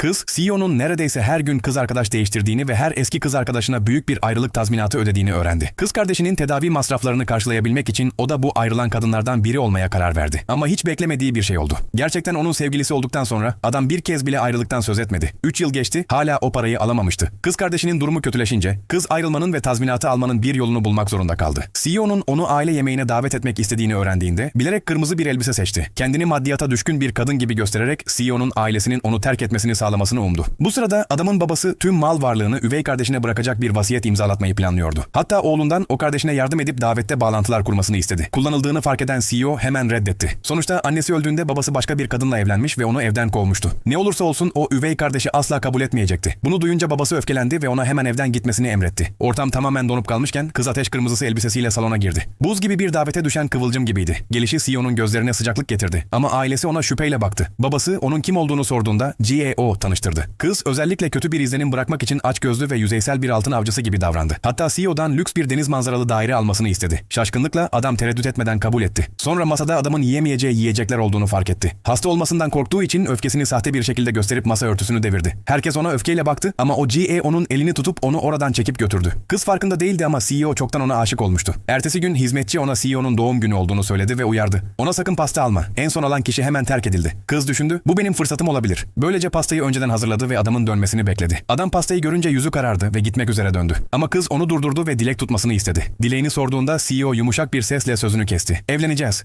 Kız, CEO'nun neredeyse her gün kız arkadaş değiştirdiğini ve her eski kız arkadaşına büyük bir ayrılık tazminatı ödediğini öğrendi. Kız kardeşinin tedavi masraflarını karşılayabilmek için o da bu ayrılan kadınlardan biri olmaya karar verdi. Ama hiç beklemediği bir şey oldu. Gerçekten onun sevgilisi olduktan sonra adam bir kez bile ayrılıktan söz etmedi. 3 yıl geçti, hala o parayı alamamıştı. Kız kardeşinin durumu kötüleşince, kız ayrılmanın ve tazminatı almanın bir yolunu bulmak zorunda kaldı. CEO'nun onu aile yemeğine davet etmek istediğini öğrendiğinde, bilerek kırmızı bir elbise seçti. Kendini maddiyata düşkün bir kadın gibi göstererek CEO'nun ailesinin onu terk etmesini sağlamasını umdu. Bu sırada adamın babası tüm mal varlığını üvey kardeşine bırakacak bir vasiyet imzalatmayı planlıyordu. Hatta oğlundan o kardeşine yardım edip davette bağlantılar kurmasını istedi. Kullanıldığını fark eden CEO hemen reddetti. Sonuçta annesi öldüğünde babası başka bir kadınla evlenmiş ve onu evden kovmuştu. Ne olursa olsun o üvey kardeşi asla kabul etmeyecekti. Bunu duyunca babası öfkelendi ve ona hemen evden gitmesini emretti. Ortam tamamen donup kalmışken kız ateş kırmızısı elbisesiyle salona girdi. Buz gibi bir davete düşen kıvılcım gibiydi. Gelişi CEO'nun gözlerine sıcaklık getirdi. Ama ailesi ona şüpheyle baktı. Babası onun kim olduğunu sorduğunda GAO tanıştırdı. Kız özellikle kötü bir izlenim bırakmak için açgözlü ve yüzeysel bir altın avcısı gibi davrandı. Hatta CEO'dan lüks bir deniz manzaralı daire almasını istedi. Şaşkınlıkla adam tereddüt etmeden kabul etti. Sonra masada adamın yiyemeyeceği yiyecekler olduğunu fark etti. Hasta olmasından korktuğu için öfkesini sahte bir şekilde gösterip masa örtüsünü devirdi. Herkes ona öfkeyle baktı ama o GAO'nun elini tutup onu oradan çekip götürdü. Kız farkında değildi ama CEO çoktan ona aşık olmuştu. Ertesi gün hizmetçi ona CEO'nun doğum günü olduğunu söyledi ve uyardı. Ona sakın pasta alma. En son alan kişi hemen terk edildi. Kız düşündü. Bu benim fırsatım olabilir. Böylece pastayı önceden hazırladı ve adamın dönmesini bekledi. Adam pastayı görünce yüzü karardı ve gitmek üzere döndü. Ama kız onu durdurdu ve dilek tutmasını istedi. Dileğini sorduğunda CEO yumuşak bir sesle sözünü kesti. Evleneceğiz.